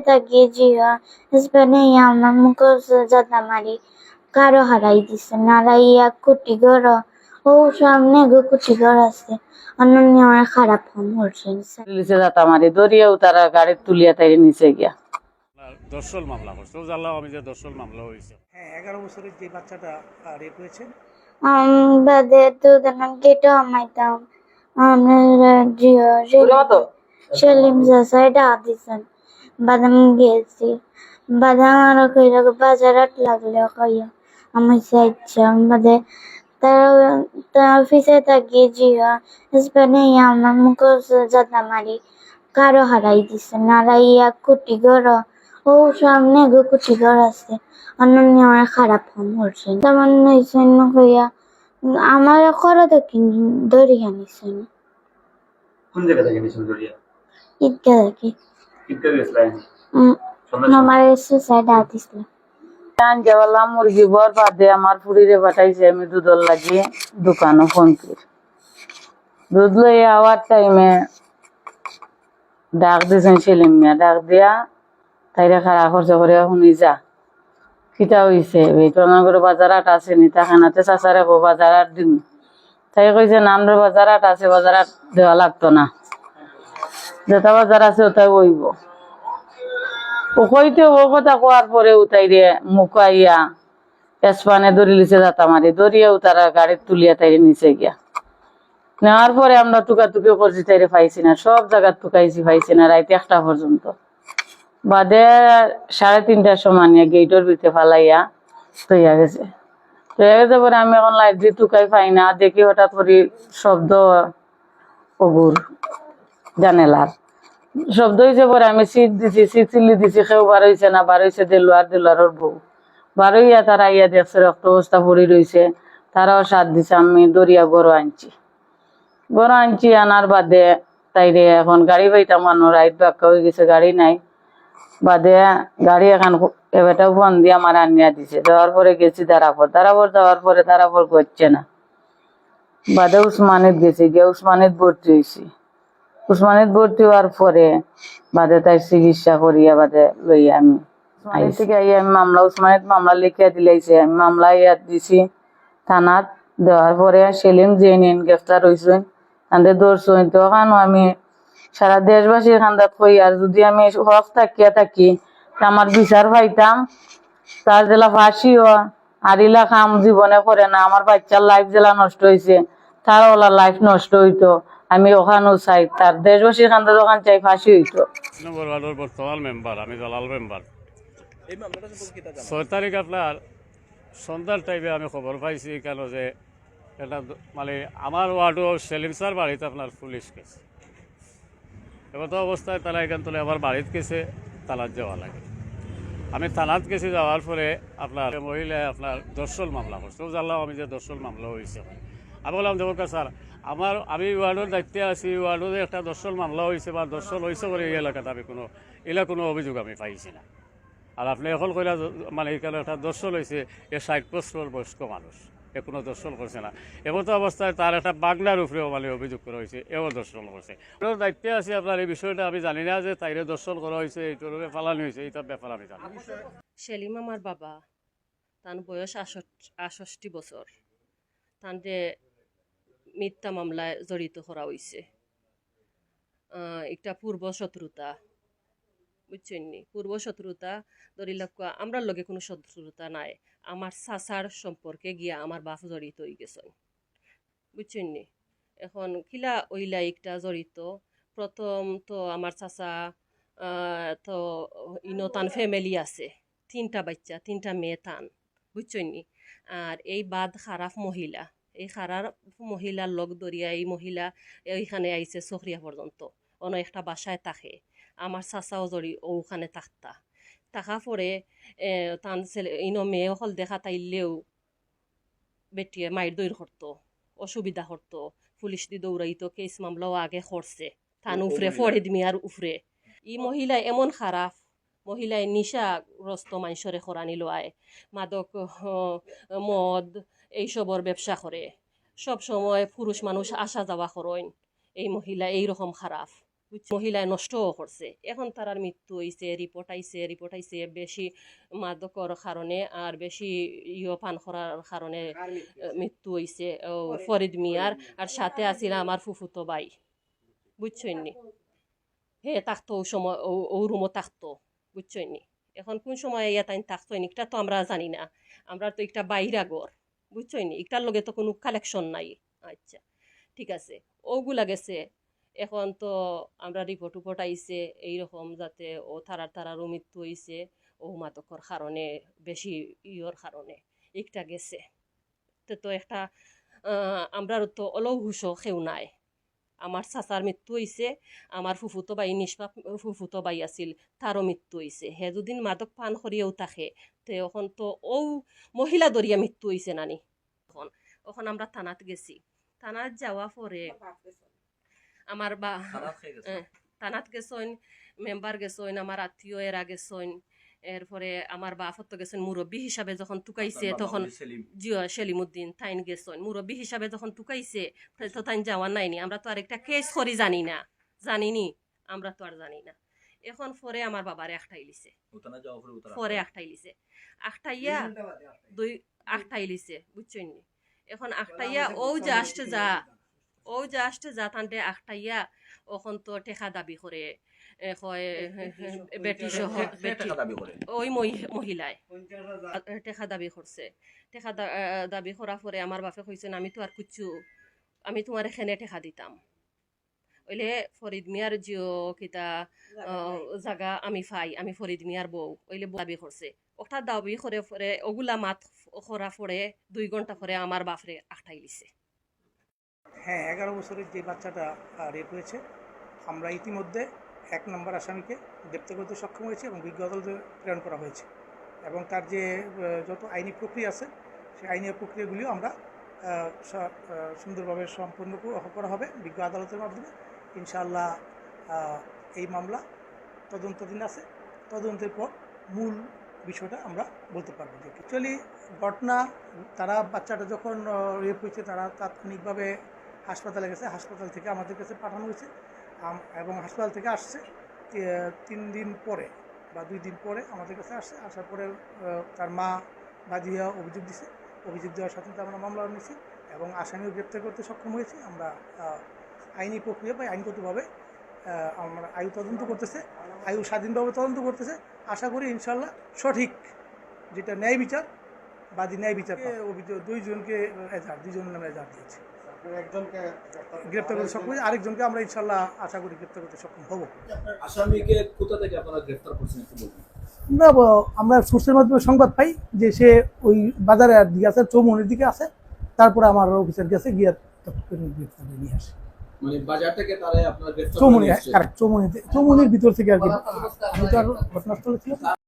তাকিয়ে জিয়া হিসবানে আমার মুখে জাতা মারি কারও হারাই দিছে নারাইয়া কুটি ঘর ও সামনে গো কুটি ঘর আছে অনন্য আমার খারাপ ফোন করছে পুলিশে যাতা মারি দরিয়াও তারা গাড়ি তুলিয়া তাই নিচে গিয়া দর্শন মামলা করছে জানলাম আমি যে দর্শন মামলা হয়েছে হ্যাঁ এগারো বছরের যে বাচ্চাটা রেপ হয়েছে বাদে দুদিন গেটে আমাইতাম আমরা জিও সেলিম জাসাই ডাক দিছেন বাদাম গেছি বাদাম আর কইরা বাজারত লাগলে কইয়া আমি চাইছিলাম বাদে তার তার অফিসে তাকিয়ে জিয়া হিসবানে আমার মুখে জাতা মারি কারও হারাই দিছে নারাইয়া কুটি ঘর ও সামনে গো কুটি ঘর আছে অনন্য আমার খারাপ ফোন করছে তেমন নইছেন কইয়া আমার করো তো কোন জায়গা থেকে জড়িয়া ঈদগা দেখি কিনতে গেছিলেন আমার সুসাইড আতিছিল টান যাওয়ালাম মুরগি বর বাদে আমার ফুড়িরে পাঠাইছে আমি দুধর লাগিয়ে দোকানও ফোন করি। দুধ লই আওয়ার টাইমে ডাক দিয়েছেন সেলিম মিয়া। ডাক দিয়া তাইরে খাড়া খরচ করে শুনি যা কিতা বাজার আট আছে নি তাখানাতে চাচারে কো বাজার আট তাই কইছে নামরে বাজার আট আছে বাজার আট দেওয়া লাগতো না। যেটা বাজার আছে ওটাই বইব। ও ও কথা কোয়ার পরে উতাই রে মুকাইয়া এসপানে দড়ি লিছে যাতা মারি দড়িয়াও তারা গাড়ি তুলিয়া তাইরে নিচে গিয়া। নেওয়ার পরে আমরা টুকাটুকি করছি, তাইরে পাইছি না, সব জায়গা টুকাইছি, পাইছি না, রাইতে একটা পর্যন্ত। বাদে সাড়ে তিনটার সময় নিয়ে গেটের ভিতরে ফালাইয়া তৈয়া গেছে। তৈয়া গেছে পরে আমি এখন লাইট দিয়ে টুকাই পাই না, দেখি হঠাৎ করে শব্দ অগুর। জানেলার। শব্দ হয়েছে পরে আমি সিট দিছি, সিট চিল্লি দিছি কেউ বার হয়েছে না, বার হয়েছে দেলোয়ার দেলোয়ারের বউ। বার হইয়া তারা ইয়া দেখছে, রক্ত অবস্থা পড়ে রয়েছে তারাও সাথ দিছে, আমি দরিয়া গরু আনছি। গরু আনছি, আনার বাদে তাইরে এখন গাড়ি পাইতাম মানুষ রাইট বাক্কা হয়ে গেছে, গাড়ি নাই। বাদে গাড়ি এখন এবারটাও ফোন দিয়ে আমার আনিয়া দিছে। দেওয়ার পরে গেছি দারাপুর। দারাপুর যাওয়ার পরে দারাপুর করছে না। বাদে উসমানিত গেছি, গিয়ে উসমানিত ভর্তি হয়েছি উসমানিত ভর্তি হওয়ার পরে বাদে তাই চিকিৎসা করিয়া বাদে লইয়া আমি থেকে আইয়া আমি মামলা উসমানিত মামলা লিখিয়া দিলাইছে। আমি মামলা ইয়া দিছি থানাত। দেওয়ার পরে সেলিম জেনিন গ্রেফতার হয়েছেন তাদের ধরছেন তখন আমি সারা দেশবাসীর খান্দাত আর যদি আমি হক থাকিয়া থাকি তা আমার বিচার পাইতাম। তার জেলা ফাঁসি আর ইলা কাম জীবনে করে না। আমার বাচ্চার লাইফ জেলা নষ্ট হয়েছে তার ওলা লাইফ নষ্ট হইতো। আমি ওখানেও চাই, তার দেশবাসীর খান্দাত ওখান চাই, ফাঁসি হইতো। আমি জালাল মেম্বার ছয় তারিখ আপনার সন্ধ্যার টাইমে আমি খবর পাইছি কেন যে এটা মানে আমার ওয়ার্ডও সেলিম স্যার বাড়িতে আপনার পুলিশ গেছে। এবার তো অবস্থায় তারা এখান তুলে আমার বাড়িতে গেছে, তালাত যাওয়া লাগে। আমি থানাত গেছি যাওয়ার পরে আপনার মহিলা, আপনার দর্শন মামলা করছে। ও জানলাম আমি যে দর্শন মামলা হয়েছে আমি বললাম দেবকা স্যার, আমার, আমি ওয়ার্ডের দায়িত্বে আছি ওয়ার্ডে একটা দর্শন মামলা হয়েছে বা দর্শন হয়েছে করে এই এলাকাতে আমি কোনো, এলা কোনো অভিযোগ আমি পাইছি না। আর আপনি এখন কইলা মানে এখানে একটা দর্শন হয়েছে, এ ষাট বছর বয়স্ক মানুষ, এ কোনো দর্শন করছে না। এমতো অবস্থায় তার একটা বাগনার উপরেও মানে অভিযোগ করা হয়েছে, এও দর্শন করছে। ওর দায়িত্বে আছে আপনার, এই বিষয়টা আমি জানি না যে তাইরে দর্শন করা হয়েছে এইটার উপরে ফালানি হয়েছে এইটার ব্যাপার আমি জানি। সেলিম আমার বাবা, তার বয়স আষষ্টি বছর। তান যে মিথ্যা মামলায় জড়িত করা হয়েছে একটা পূর্ব শত্রুতা বুঝছেন নি পূর্ব শত্রুতা ধরি লাগুয়া আমরা লগে কোনো শত্রুতা নাই। আমার চাচার সম্পর্কে গিয়া আমার বাপ জড়িত হয়ে গেছেন। বুঝছেন নি এখন কিলা ওইলা একটা জড়িত। প্রথম তো আমার চাচা তো ইনো তান ফ্যামিলি আছে। তিনটা বাচ্চা, তিনটা মেয়ে তান বুঝছেন নি আর এই বাদ খারাপ মহিলা। এই খারাপ মহিলার লগ দরিয়া এই মহিলা এইখানে আইছে চখরিয়া পর্যন্ত। অন্য একটা বাসায় থাকে। আমার চাচাও জড়ি ওখানে থাকতা। থাকা পরে তান ছেলে ইনো মেয়ে হল দেখা তাইলেও বেটিয়ে মায়ের দৈর করতো অসুবিধা করতো পুলিশ দি দৌড়াইতো কেস মামলাও আগে করছে তান উফরে ফরিদ মিয়ার উফরে ই মহিলা এমন খারাপ মহিলায় নিশাগ্রস্ত মানুষরে খরানি লোয়ায় মাদক মদ এইসবর ব্যবসা করে। সব সময় পুরুষ মানুষ আসা যাওয়া করেন। এই মহিলা এই রকম খারাপ। বুঝছ? মহিলায় নষ্টও করছে। এখন তারার মৃত্যু হয়েছে রিপোর্ট আইছে রিপোর্ট আইছে। বেশি মাদকর কারণে আর বেশি ইয় পান করার কারণে মৃত্যু হয়েছে ফরিদ মিয়ার। আর সাথে আছিল আমার ফুফুতো বাই বুঝছেন নি হে থাকতো ও সময় ও- রুমও থাকতো বুঝছেন নি এখন কোন সময় ইয়া তাই থাকতো নি এটা তো আমরা জানি না। আমরা তো একটা বাইরা ঘর। বুঝছেন? নি একটার লগে তো কোনো কালেকশন নাই। আচ্ছা ঠিক আছে। ওগুলা গেছে। এখন তো আমরা রিপোর্ট উপোর্ট আইছে, এইরকম যাতে ও তারার তারারও মৃত্যু হয়েছে ও মাতকর কারণে, বেশি ইয়র কারণে। একটা গেছে। তো একটা আমরা তো অলৌ হুশো সেও নাই। আমার চাচার মৃত্যু হয়েছে আমার ফুফুতো বাই নিষ্পাপ ফুফুতো বাই আছিল তারও মৃত্যু হয়েছে হে দুদিন মাদক পান করিয়েও থাকে তে এখন তো ও মহিলা দরিয়া মৃত্যু হয়েছে নানি। এখন এখন আমরা থানাত গেছি। থানাত যাওয়া পরে আমার বা থানাত গেছইন মেম্বার গেছইন আমার আত্মীয় এরা গেছইন। এরপরে আমার বাফত গেছেন মুরব্বী হিসাবে যখন টুকাইছে তখন জিও সেলিমুদ্দিন তাইন গেছইন মুরব্বী হিসাবে যখন টুকাইছে তো তাইন যাওয়ার নাইনি। আমরা তো আরেকটা কেস করি জানি না। জানিনি। আমরা তো আর জানি না। এখন পরে আমার বাবারে একটাই লিছে। পরে একটাই লিছে। আখটাইয়া দুই আখটাই লিছে বুঝছেন নি? এখন আখটাইয়া ও জাস্ট যা ও জাস্ট যা তান্তে আখটাইয়া ওখন তো টেকা দাবি করে কয় বেটি সহ বেটি। ওই মহি- মহিলায় টেকা দাবি করছে টেকা দাবি করার পরে আমার বাপে কইছেন আমি তো আর কুচ্ছু। আমি তোমার এখানে টেকা দিতাম ওইলে ফরিদ মিয়ার জিও কিতা জাগা আমি ফাই আমি ফরিদ মিয়ার বউ ওইলে দাবি করছে ওটা দাবি করে পরে ওগুলা মাত করা পরে দুই ঘণ্টা পরে আমার বাপরে আখটাই লিছে। হ্যাঁ এগারো বছরের যে বাচ্চাটা রেপ হয়েছে আমরা ইতিমধ্যে এক নম্বর আসামিকে গ্রেপ্তার করতে সক্ষম হয়েছে এবং বিজ্ঞ আদালতে প্রেরণ করা হয়েছে। এবং তার যে যত আইনি প্রক্রিয়া আছে, সেই আইনি প্রক্রিয়াগুলিও আমরা সুন্দরভাবে সম্পন্ন কর- হবে বিজ্ঞ আদালতের মাধ্যমে। ইনশাআল্লাহ এই মামলা তদন্তাধীন আছে। তদন্তের পর মূল বিষয়টা আমরা বলতে পারব যে অ্যাকচুয়ালি ঘটনা, তারা বাচ্চাটা যখন রেপ হয়েছে, তারা তাৎক্ষণিকভাবে হাসপাতালে গেছে। হাসপাতাল থেকে আমাদের কাছে পাঠানো হয়েছে। এবং হাসপাতাল থেকে আসছে তিন দিন পরে বা দুই দিন পরে আমাদের কাছে আসছে। আসার পরে তার মা বাজিয়া অভিযোগ দিছে। অভিযোগ দেওয়ার সাথে সাথে আমরা মামলা নিয়েছি এবং আসামিও গ্রেপ্তার করতে সক্ষম হয়েছি। আমরা আইনি প্রক্রিয়া বা আইনগতভাবে আমরা আয়ু তদন্ত করতেছে আয়ু স্বাধীনভাবে তদন্ত করতেছে। আশা করি ইনশাল্লাহ সঠিক যেটা ন্যায় বিচার বাদী ন্যায় বিচার অভিযোগ দুইজনকে এজাহার দুইজনের নামে এজাহার দিয়েছে। গ্রেপ্তার করতে সক্ষম হয়েছে। আরেকজনকে আমরা ইনশাল্লাহ আশা করি গ্রেপ্তার করতে সক্ষম হব। আসামিকে কোথা থেকে আপনারা গ্রেফতার করছেন একটু বলুন। আমরা আমরা সোর্সের মাধ্যমে সংবাদ পাই যে সে ওই বাজারে আর দিকে আছে চৌমনির দিকে আছে। তারপরে আমার অফিসার গেছে গিয়ে গ্রেপ্তার নিয়ে আসে। মানে বাজার থেকে তারা আপনারা গ্রেফতার চৌমনি কারেক্ট চৌমনিতে চৌমনির ভিতর থেকে আর কি। আমি তো আর ঘটনাস্থলে ছিলাম না।